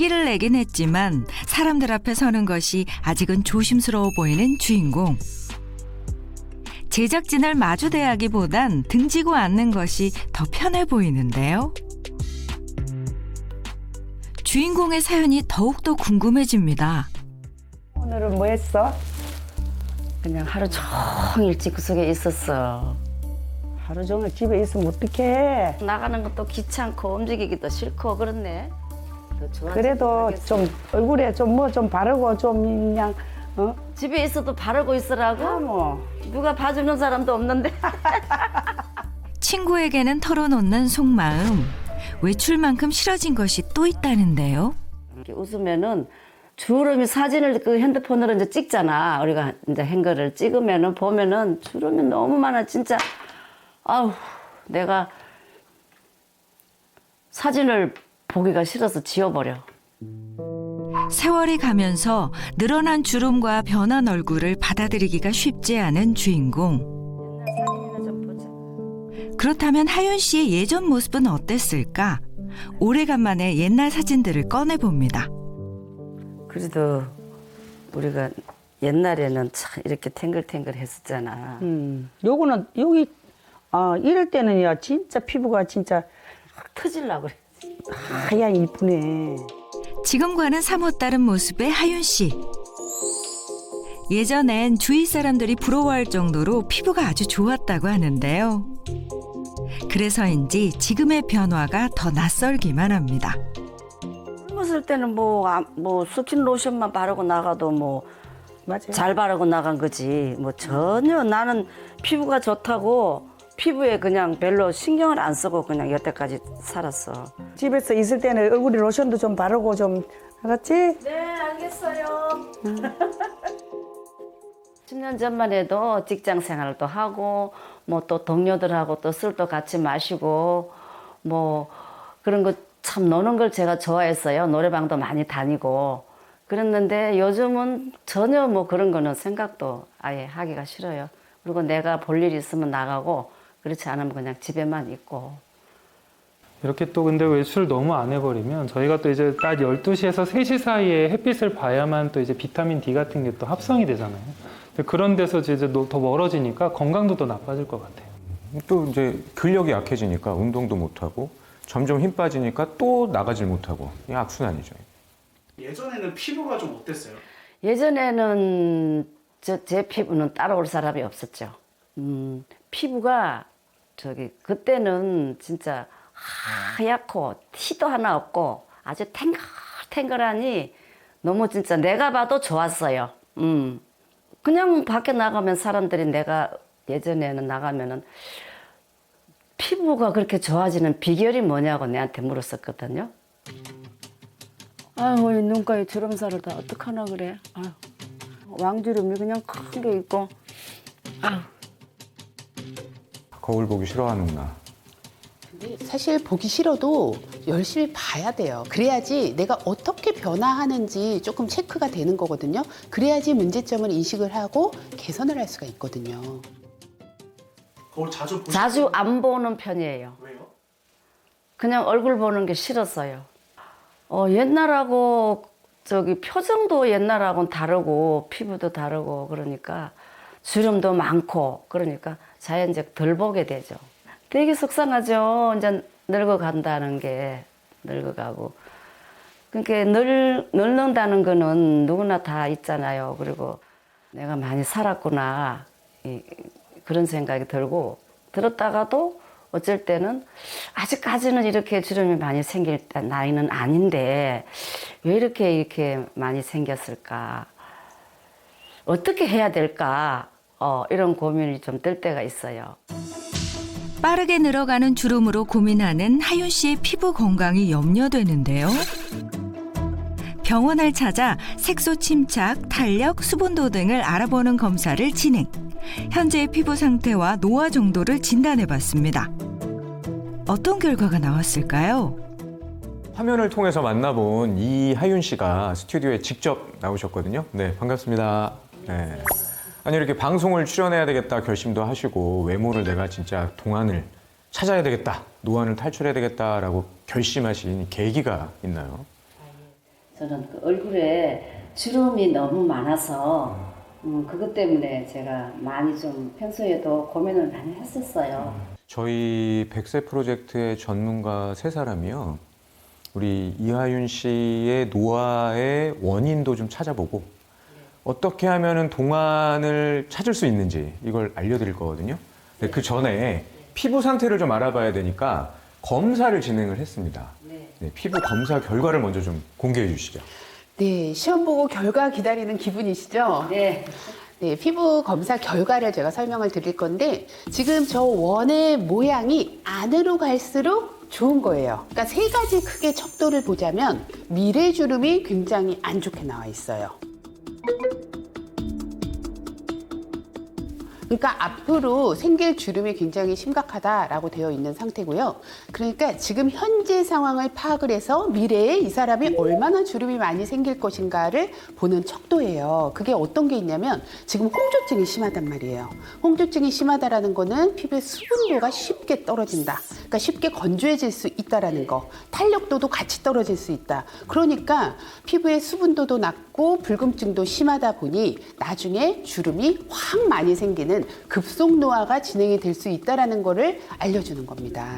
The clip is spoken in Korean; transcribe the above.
용기를 내긴 했지만 사람들 앞에 서는 것이 아직은 조심스러워 보이는 주인공. 제작진을 마주 대하기보단 등지고 앉는 것이 더 편해 보이는데요. 주인공의 사연이 더욱더 궁금해집니다. 오늘은 뭐 했어? 그냥 하루 종일 집 속에 있었어. 하루 종일 집에 있으면 어떡해. 나가는 것도 귀찮고 움직이기도 싫고 그렇네. 그래도. 좀 얼굴에 좀 뭐 좀 바르고 좀 그냥 어? 집에 있어도 바르고 있으라고? 아, 뭐. 누가 봐주는 사람도 없는데. 친구에게는 털어놓는 속마음. 외출만큼 싫어진 것이 또 있다는데요. 이렇게 웃으면은 주름이 사진을 그 핸드폰으로 이제 찍잖아. 우리가 이제 행거를 찍으면은 보면은 주름이 너무 많아. 진짜 아우 내가 사진을 보기가 싫어서 지워버려. 세월이 가면서 늘어난 주름과 변한 얼굴을 받아들이기가 쉽지 않은 주인공. 그렇다면 하윤 씨의 예전 모습은 어땠을까? 오래간만에 옛날 사진들을 꺼내 봅니다. 그래도 우리가 옛날에는 참 이렇게 탱글탱글 했었잖아. 음. 요거는 여기 아 이럴 때는 야 진짜 피부가 진짜 터질라고 그래. 하얀 이쁘네. 지금과는 사뭇 다른 모습의 하윤 씨. 예전엔 주위 사람들이 부러워할 정도로 피부가 아주 좋았다고 하는데요. 그래서인지 지금의 변화가 더 낯설기만 합니다. 젊었을 때는 뭐, 아, 뭐 스킨 로션만 바르고 나가도 뭐 맞아요. 잘 바르고 나간 거지. 뭐 전혀 나는 피부가 좋다고 피부에 그냥 별로 신경을 안 쓰고 그냥 여태까지 살았어. 집에서 있을 때는 얼굴에 로션도 좀 바르고 좀 알았지? 네, 알겠어요. 10년 전만 해도 직장 생활도 하고 뭐 또 동료들하고 또 술도 같이 마시고 뭐 그런 거 참 노는 걸 제가 좋아했어요. 노래방도 많이 다니고 그랬는데 요즘은 전혀 뭐 그런 거는 생각도 아예 하기가 싫어요. 그리고 내가 볼일 있으면 나가고 그렇지 않으면 그냥 집에만 있고 이렇게 또 근데 외출 너무 안 해버리면 저희가 또 이제 딱 12시에서 3시 사이에 햇빛을 봐야만 또 이제 비타민 D 같은 게 또 합성이 되잖아요. 그런 데서 이제 노- 더 멀어지니까 건강도 더 나빠질 것 같아요. 또 이제 근력이 약해지니까 운동도 못하고 점점 힘 빠지니까 또 나가질 못하고 이 악순환이죠. 예전에는 피부가 좀 어땠어요? 예전에는 저, 제 피부는 따라올 사람이 없었죠. 음, 피부가 저기 그때는 진짜 하얗고 티도 하나 없고 아주 탱글탱글하니 너무 진짜 내가 봐도 좋았어요. 음. 그냥 밖에 나가면 사람들이 내가 예전에는 나가면은 피부가 그렇게 좋아지는 비결이 뭐냐고 내한테 물었었거든요. 아유, 이 눈가에 주름살을 다 어떡하나 그래. 아유, 왕주름이 그냥 큰게 있고. 아유, 거울 보기 싫어하는구나. 사실 보기 싫어도 열심히 봐야 돼요. 그래야지 내가 어떻게 변화하는지 조금 체크가 되는 거거든요. 그래야지 문제점을 인식을 하고 개선을 할 수가 있거든요. 거울 자주 보시죠? 자주 안 보는 편이에요. 왜요? 그냥 얼굴 보는 게 싫었어요. 어, 옛날하고 저기 표정도 옛날하고는 다르고 피부도 다르고 그러니까 주름도 많고 그러니까 자연적 덜 보게 되죠. 되게 속상하죠. 이제 늙어간다는 게 늙어가고. 그러니까 늙, 늙는다는 거는 누구나 다 있잖아요. 그리고 내가 많이 살았구나. 이, 그런 생각이 들고 들었다가도 어쩔 때는 아직까지는 이렇게 주름이 많이 생길 때 나이는 아닌데 왜 이렇게 이렇게 많이 생겼을까? 어떻게 해야 될까? 어, 이런 고민이 좀들 때가 있어요. 빠르게 늘어가는 주름으로 고민하는 하윤 씨의 피부 건강이 염려되는데요. 병원을 찾아 색소 침착, 탄력, 수분도 등을 알아보는 검사를 진행. 현재의 피부 상태와 노화 정도를 진단해 봤습니다. 어떤 결과가 나왔을까요? 화면을 통해서 만나본 이하윤 씨가 스튜디오에 직접 나오셨거든요. 네, 반갑습니다. 네. 아니 이렇게 방송을 출연해야 되겠다 결심도 하시고 외모를 내가 진짜 동안을 찾아야 되겠다, 노안을 탈출해야 되겠다라고 결심하신 계기가 있나요? 저는 그 얼굴에 주름이 너무 많아서 음, 그것 때문에 제가 많이 좀 평소에도 고민을 많이 했었어요. 저희 백세 프로젝트의 전문가 세 사람이요. 우리 이하윤 씨의 노화의 원인도 좀 찾아보고 어떻게 하면은 동안을 찾을 수 있는지 이걸 알려드릴 거거든요. 근데 그 전에 피부 상태를 좀 알아봐야 되니까 검사를 진행을 했습니다. 네, 피부 검사 결과를 먼저 좀 공개해 주시죠. 네, 시험 보고 결과 기다리는 기분이시죠? 네. 네, 피부 검사 결과를 제가 설명을 드릴 건데 지금 저 원의 모양이 안으로 갈수록 좋은 거예요. 그러니까 세 가지 크게 척도를 보자면 미래 주름이 굉장히 안 좋게 나와 있어요. 그러니까 앞으로 생길 주름이 굉장히 심각하다라고 되어 있는 상태고요. 그러니까 지금 현재 상황을 파악을 해서 미래에 이 사람이 얼마나 주름이 많이 생길 것인가를 보는 척도예요. 그게 어떤 게 있냐면 지금 홍조증이 심하단 말이에요. 홍조증이 심하다라는 거는 피부의 수분도가 쉽게 떨어진다. 그러니까 쉽게 건조해질 수 있다라는 거. 탄력도도 같이 떨어질 수 있다. 그러니까 피부의 수분도도 낮고 불금증도 심하다 보니 나중에 주름이 확 많이 생기는 급속 노화가 진행이 될 수 있다라는 거를 알려주는 겁니다.